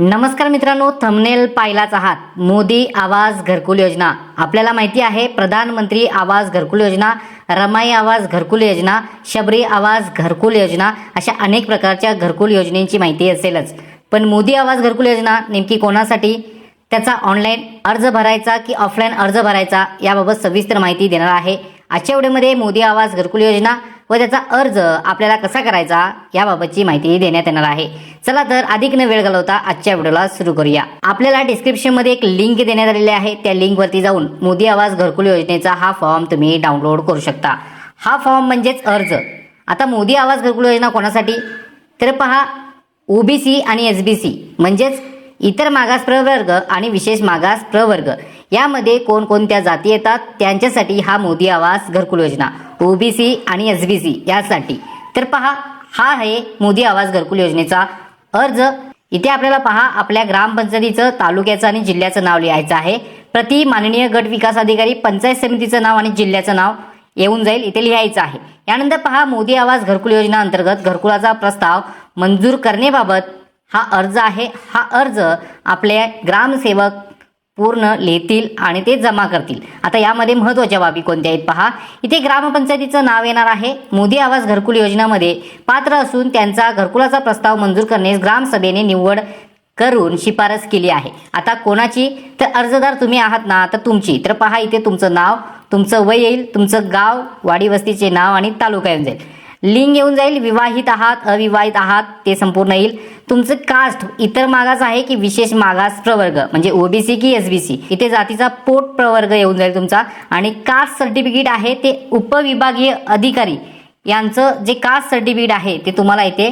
नमस्कार मित्रांनो थंबनेल पाहिलाच आहात. मोदी आवाज घरकुल योजना. आपल्याला माहिती आहे प्रधानमंत्री आवाज घरकुल योजना रमाई आवाज घरकुल योजना शबरी आवाज घरकुल योजना अशा अनेक प्रकारच्या घरकुल योजनेची माहिती असेलच. पण मोदी आवाज घरकुल योजना नेमकी कोणासाठी? त्याचा ऑनलाईन अर्ज भरायचा की ऑफलाईन अर्ज भरायचा याबाबत सविस्तर माहिती देणार आहे. आजच्या व्हिडिओमध्ये मोदी आवाज घरकुल योजना व त्याचा अर्ज आपल्याला कसा करायचा याबाबतची माहिती देण्यात येणार आहे. चला तर अधिक न वेळ घालवता आजच्या व्हिडिओला सुरू करूया. आपल्याला डिस्क्रिप्शनमध्ये एक लिंक देण्यात आलेली आहे. त्या लिंकवरती जाऊन मोदी आवाज घरकुल योजनेचा हा फॉर्म तुम्ही डाउनलोड करू शकता. हा फॉर्म म्हणजेच अर्ज. आता मोदी आवाज घरकुल योजना कोणासाठी? तर पहा ओबीसी आणि एस बी सी म्हणजेच इतर मागास प्रवर्ग आणि विशेष मागास प्रवर्ग. यामध्ये कोणकोणत्या जाती येतात? त्यांच्यासाठी हा मोदी आवास घरकुल योजना ओबीसी आणि एस बी सी यासाठी. तर पहा हा आहे मोदी आवास घरकुल योजनेचा अर्ज. इथे आपल्याला पहा आपल्या ग्रामपंचायतीचं तालुक्याचं आणि जिल्ह्याचं नाव लिहायचं आहे. प्रति माननीय गट विकास अधिकारी पंचायत समितीचं नाव आणि जिल्ह्याचं नाव येऊन जाईल इथे लिहायचं आहे. यानंतर पहा मोदी आवास घरकुल योजना अंतर्गत घरकुलाचा प्रस्ताव मंजूर करण्याबाबत हा अर्ज आहे. हा अर्ज आपले ग्रामसेवक पूर्ण लिहितील आणि ते जमा करतील. आता यामध्ये महत्त्वाच्या बाबी कोणत्या आहेत पहा. इथे ग्रामपंचायतीचं नाव येणार आहे. मोदी आवास घरकुल योजनामध्ये पात्र असून त्यांचा घरकुलाचा प्रस्ताव मंजूर करण्यास ग्रामसभेने निवड करून शिफारस केली आहे. आता कोणाची? तर अर्जदार तुम्ही आहात ना तर तुमची. तर पहा इथे तुमचं नाव तुमचं वय येईल तुमचं गाव वाडी वस्तीचे नाव आणि तालुका येऊन जाईल. लिंग येऊन जाईल विवाहित आहात अविवाहित आहात ते संपूर्ण येईल. तुमचं कास्ट इतर मागास आहे की विशेष मागास प्रवर्ग? म्हणजे ओबीसी की एस बी सी इथे जातीचा पोट प्रवर्ग येऊन जाईल तुमचा. आणि कास्ट सर्टिफिकेट आहे ते उपविभागीय अधिकारी. यांचं जे कास्ट सर्टिफिकेट आहे ते तुम्हाला इथे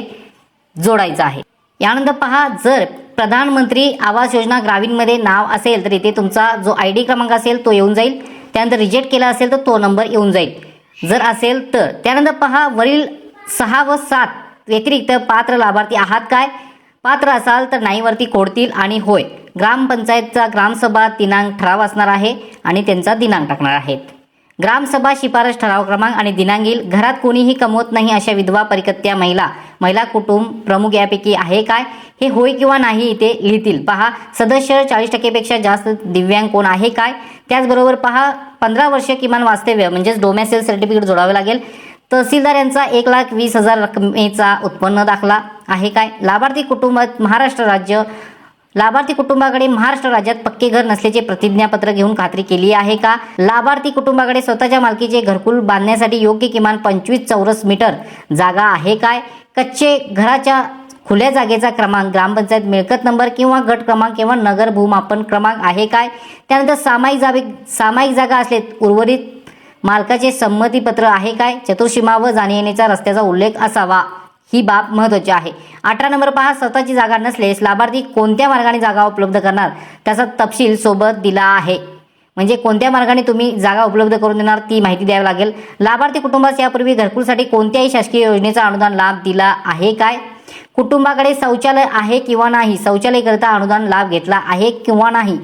जोडायचं आहे. यानंतर पहा जर प्रधानमंत्री आवास योजना ग्रामीणमध्ये नाव असेल तर इथे तुमचा जो आय डी क्रमांक असेल तो येऊन जाईल. त्यानंतर रिजेक्ट केला असेल तर तो नंबर येऊन जाईल. जर असेल तर. त्यानंतर पहा वरील सहा व सात व्यतिरिक्त पात्र लाभार्थी आहात काय? पात्र असाल तर नाहीवरती कोडतील आणि होय. ग्रामपंचायतचा ग्रामसभा दिनांक ठराव असणार आहे आणि त्यांचा दिनांक टाकणार आहेत. ग्रामसभा शिफारस ठराव क्रमांक आणि दिनांक येईल. घरात कोणीही कमवत नाही अशा विधवा परिकत्या महिला महिला कुटुंब प्रमुख यापैकी आहे काय? हे होय किंवा नाही इथे लिहितील. पहा सदस्य चाळीस टक्केपेक्षा जास्त दिव्यांग कोण आहे काय? त्याचबरोबर पहा पंधरा वर्ष किमान वास्तव्य म्हणजेच डोमॅसेल सर्टिफिकेट जोडावे लागेल. तहसीलदार यांचा एक लाख वीस हजार रकमेचा उत्पन्न दाखला आहे काय? लाभार्थी कुटुंबात महाराष्ट्र राज्य लाभार्थी कुटुंबाकडे महाराष्ट्र राज्यात पक्के घर नसल्याचे प्रतिज्ञापत्र घेऊन खात्री केली आहे का? लाभार्थी कुटुंबाकडे स्वतःच्या मालकीचे घरकुल बांधण्यासाठी योग्य किमान पंचवीस चौरस मीटर जागा आहे काय? कच्चे घराच्या खुल्या जागेचा क्रमांक ग्रामपंचायत मिळकत नंबर किंवा गट क्रमांक किंवा नगर भूमापन क्रमांक आहे काय? त्यानंतर सामायिक जागे सामायिक जागा असले उर्वरित मालकाचे संमतीपत्र आहे काय? चतुर्सीमा व जाणे येण्याचा रस्त्याचा उल्लेख असावा. ही बाब महत्त्वाची आहे. अठरा नंबर पहा स्वतःची जागा नसल्यास लाभार्थी कोणत्या मार्गाने जागा उपलब्ध करणार? त्याचा तपशील सोबत दिला आहे. म्हणजे कोणत्या मार्गाने तुम्ही जागा उपलब्ध करून देणार ती माहिती द्यावी लागेल. लाभार्थी कुटुंबास यापूर्वी घरकुलसाठी कोणत्याही शासकीय योजनेचा अनुदान लाभ दिला आहे काय? कुटुंबाकडे शौचालय आहे किंवा नाही? शौचालयकरिता अनुदान लाभ घेतला आहे किंवा नाही?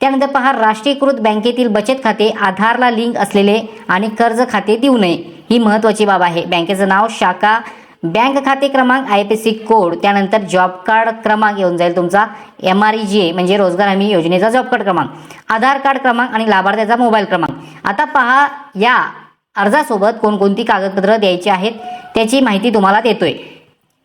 त्यानंतर पहा राष्ट्रीयकृत बँकेतील बचत खाते आधारला लिंक असलेले आणि कर्ज खाते देऊ नये. ही महत्त्वाची बाब आहे. बँकेचं नाव शाखा बँक खाते क्रमांक आय पी सी कोड त्यानंतर जॉब कार्ड क्रमांक येऊन जाईल तुमचा. M R E G A म्हणजे रोजगार हमी योजनेचा जॉब कार्ड क्रमांक. आधार कार्ड क्रमांक आणि लाभार्थ्याचा मोबाईल क्रमांक. आता पहा या अर्जासोबत कोणकोणती कागदपत्र द्यायची आहेत त्याची माहिती तुम्हाला देतोय.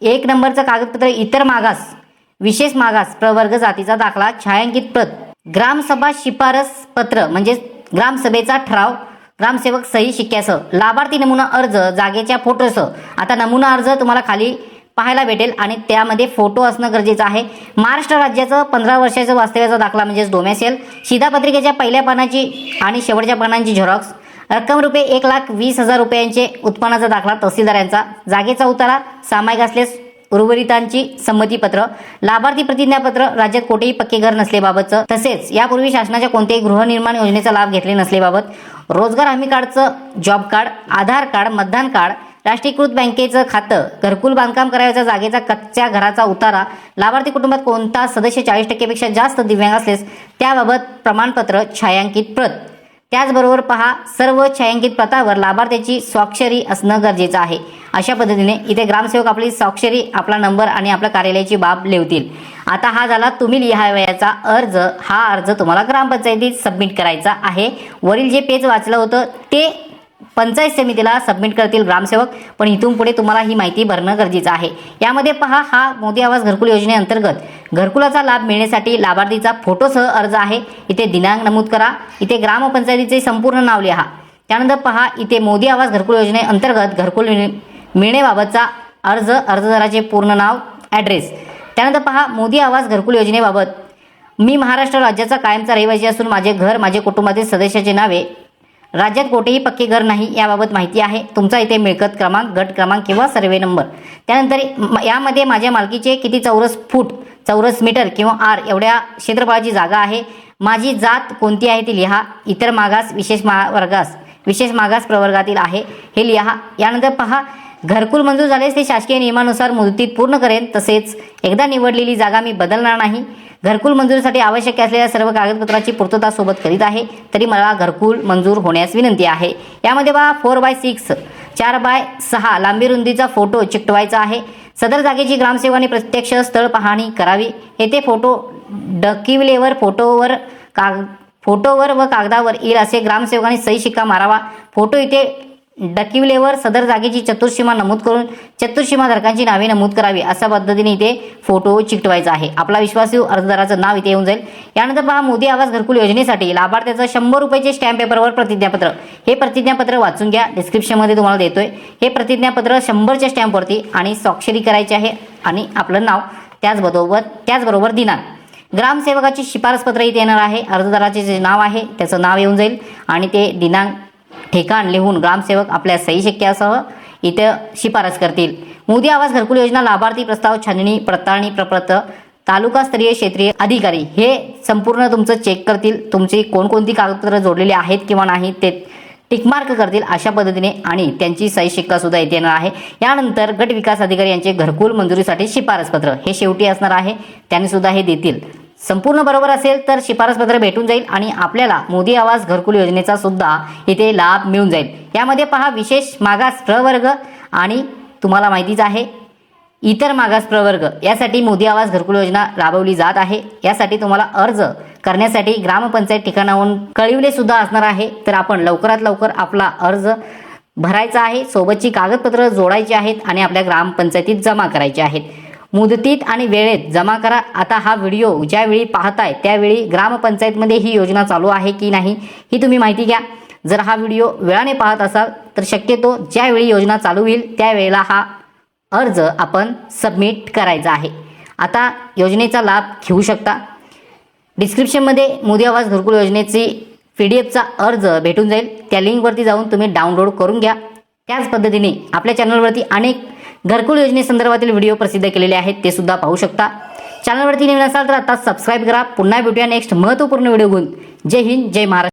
एक नंबरचं कागदपत्र इतर मागास विशेष मागास प्रवर्ग जातीचा दाखला छायांकित प्रत ग्रामसभा शिफारस पत्र म्हणजेच ग्रामसभेचा ठराव ग्रामसेवक सही शिक्क्यासह लाभार्थी नमुना अर्ज जागेच्या फोटोसह. आता नमुना अर्ज तुम्हाला खाली पाहायला भेटेल आणि त्यामध्ये फोटो असणं गरजेचं आहे. महाराष्ट्र राज्याचं पंधरा वर्षाचं वास्तव्याचा दाखला म्हणजेच डोमॅसेल शिधापत्रिकेच्या पहिल्या पानाची आणि शेवटच्या पानांची झेरॉक्स. रक्कम रुपये एक लाख वीस हजार रुपयांचे उत्पन्नाचा दाखला तहसीलदार यांचा जागेचा उतारा सामायिक असल्यास उर्वरितांची संमतीपत्र लाभार्थी प्रतिज्ञापत्र राज्यात कोठेही पक्के घर नसलेबाबतचं तसेच यापूर्वी शासनाच्या कोणत्याही गृहनिर्माण योजनेचा लाभ घेतले नसलेबाबत रोजगार हमी कार्डचं जॉब कार्ड आधार कार्ड मतदान कार्ड राष्ट्रीयकृत बँकेचं खातं घरकुल बांधकाम करायच्या जागेचा कच्च्या घराचा उतारा लाभार्थी कुटुंबात कोणता सदस्य चाळीस टक्केपेक्षा जास्त दिव्यांग असल्यास त्याबाबत प्रमाणपत्र छायांकित प्रत. त्याचबरोबर पहा सर्व छायांकित प्रतावर लाभार्थ्याची स्वाक्षरी असणं गरजेचं आहे. अशा पद्धतीने इथे ग्रामसेवक आपली स्वाक्षरी आपला नंबर आणि आपल्या कार्यालयाची बाब लिहतील. आता हा झाला तुम्ही लिहावयाचा अर्ज. हा अर्ज तुम्हाला ग्रामपंचायतीत सबमिट करायचा आहे. वरील जे पेज वाचलं होतं ते पंचायत समितीला सबमिट करतील ग्रामसेवक पण इथून पुढे तुम्हाला ही माहिती भरणं गरजेचं आहे. यामध्ये पहा हा मोदी आवास घरकुल योजनेअंतर्गत घरकुलाचा लाभ मिळण्यासाठी लाभार्थीचा फोटोसह अर्ज आहे. इथे दिनांक नमूद करा. इथे ग्रामपंचायतीचे संपूर्ण नाव लिहा. त्यानंतर पहा इथे मोदी आवास घरकुल योजनेअंतर्गत घरकुल मिळण्याबाबतचा अर्ज अर्जदाराचे पूर्ण नाव ॲड्रेस त्यानंतर पहा मोदी आवास घरकुल योजनेबाबत. मी महाराष्ट्र राज्याचा कायमचा रहिवासी असून माझे घर माझे कुटुंबातील सदस्याचे नावे राज्यात कोठेही पक्के घर नाही याबाबत माहिती आहे. तुमचा इथे मिळकत क्रमांक गट क्रमांक किंवा सर्वे नंबर. त्यानंतर म- यामध्ये माझ्या मालकीचे किती चौरस फूट चौरस मीटर किंवा आर एवढ्या क्षेत्रफळाची जागा आहे. माझी जात कोणती आहे ती लिहा. इतर मागास विशेष मा वर्गास विशेष मागास प्रवर्गातील आहे. हे लिहा. यानंतर पहा. घरकुल मंजूर झाल्यास ते शासकीय नियमानुसार मुदतीत पूर्ण करेन तसेच एकदा निवडलेली जागा मी बदलणार नाही. घरकुल मंजुरीसाठी आवश्यक असलेल्या सर्व कागदपत्राची पूर्तता सोबत करीत आहे. तरी मला घरकुल मंजूर होण्यास विनंती आहे. यामध्ये बा फोर बाय सिक्स चार बाय सहा लांबी रुंदीचा फोटो चिकटवायचा आहे. सदर जागेची ग्रामसेवकांनी प्रत्यक्ष स्थळ पाहणी करावी. येथे फोटो डकिवलेवर फोटोवर काग फोटोवर व कागदावर येईल असे ग्रामसेवकांनी सही शिक्का मारावा. फोटो इथे डकिवलेवर सदर जागेची चतुर्सीमा नमूद करून चतुर्सीमा धारकांची नावे नमूद करावी अशा पद्धतीने इथे फोटो चिकटवायचा आहे. आपला विश्वासू अर्जदाराचं नाव इथे येऊन जाईल. यानंतर पहा मोदी आवास घरकुल योजनेसाठी लाभार्थ्याचं शंभर रुपयाचे स्टॅम्प पेपरवर प्रतिज्ञापत्र. हे प्रतिज्ञापत्र वाचून घ्या. डिस्क्रिप्शनमध्ये तुम्हाला देतोय. हे प्रतिज्ञापत्र शंभरच्या स्टॅम्पवरती आणि स्वाक्षरी करायची आहे आणि आपलं नाव त्याचबरोबर त्याचबरोबर दिनांक. ग्रामसेवकाची शिफारस पत्र इथे येणार आहे. अर्जदाराचे जे नाव आहे त्याचं नाव येऊन जाईल आणि ते दिनांक ठिकाण लिहून ग्रामसेवक आपल्या सही शक्यासह इथं शिफारस करतील. मोदी आवास घरकुल योजना लाभार्थी प्रस्ताव छाननी पडताळणी प्रपत्र तालुकास्तरीय क्षेत्रीय अधिकारी हे संपूर्ण तुमचं चेक करतील. तुमची कोणकोणती कागदपत्र जोडलेली आहेत किंवा नाही ते टिकमार्क करतील अशा पद्धतीने आणि त्यांची सही शिक्का सुद्धा इथे येणार आहे. यानंतर गट विकास अधिकारी यांचे घरकुल मंजुरीसाठी शिफारस पत्र हे शेवटी असणार आहे. त्यांनी सुद्धा हे देतील. संपूर्ण बरोबर असेल तर शिफारसपत्र भेटून जाईल आणि आपल्याला मोदी आवास घरकुल योजनेचा सुद्धा इथे लाभ मिळून जाईल. यामध्ये पहा विशेष मागास प्रवर्ग आणि तुम्हाला माहितीच आहे इतर मागास प्रवर्ग यासाठी मोदी आवास घरकुल योजना राबवली जात आहे. यासाठी तुम्हाला अर्ज करण्यासाठी ग्रामपंचायत ठिकाणाहून कळविले सुद्धा असणार आहे. तर आपण लवकरात लवकर आपला अर्ज भरायचा आहे. सोबतची कागदपत्र जोडायची आहेत आणि आपल्या ग्रामपंचायतीत जमा करायची आहेत. मुदतीत आणि वेळेत जमा करा. आता हा व्हिडिओ ज्यावेळी पाहताय त्यावेळी ग्रामपंचायतमध्ये ही योजना चालू आहे की नाही ही तुम्ही माहिती घ्या. जर हा व्हिडिओ वेळाने पाहत असाल तर शक्यतो ज्यावेळी योजना चालू होईल त्यावेळेला हा अर्ज आपण सबमिट करायचा आहे. आता योजनेचा लाभ घेऊ शकता. डिस्क्रिप्शनमध्ये मोदी आवास घरकुल योजनेची पी डी एफचा अर्ज भेटून जाईल. त्या लिंकवरती जाऊन तुम्ही डाउनलोड करून घ्या. त्याच पद्धतीने आपल्या चॅनलवरती अनेक घरकुल योजनेसंदर्भातील व्हिडिओ प्रसिद्ध केलेले आहेत ते सुद्धा पाहू शकता. चॅनलवरती नवीन असाल तर आता सबस्क्राईब करा. पुन्हा भेटूया नेक्स्ट महत्त्वपूर्ण व्हिडिओ घेऊन. जय हिंद जय महाराष्ट्र.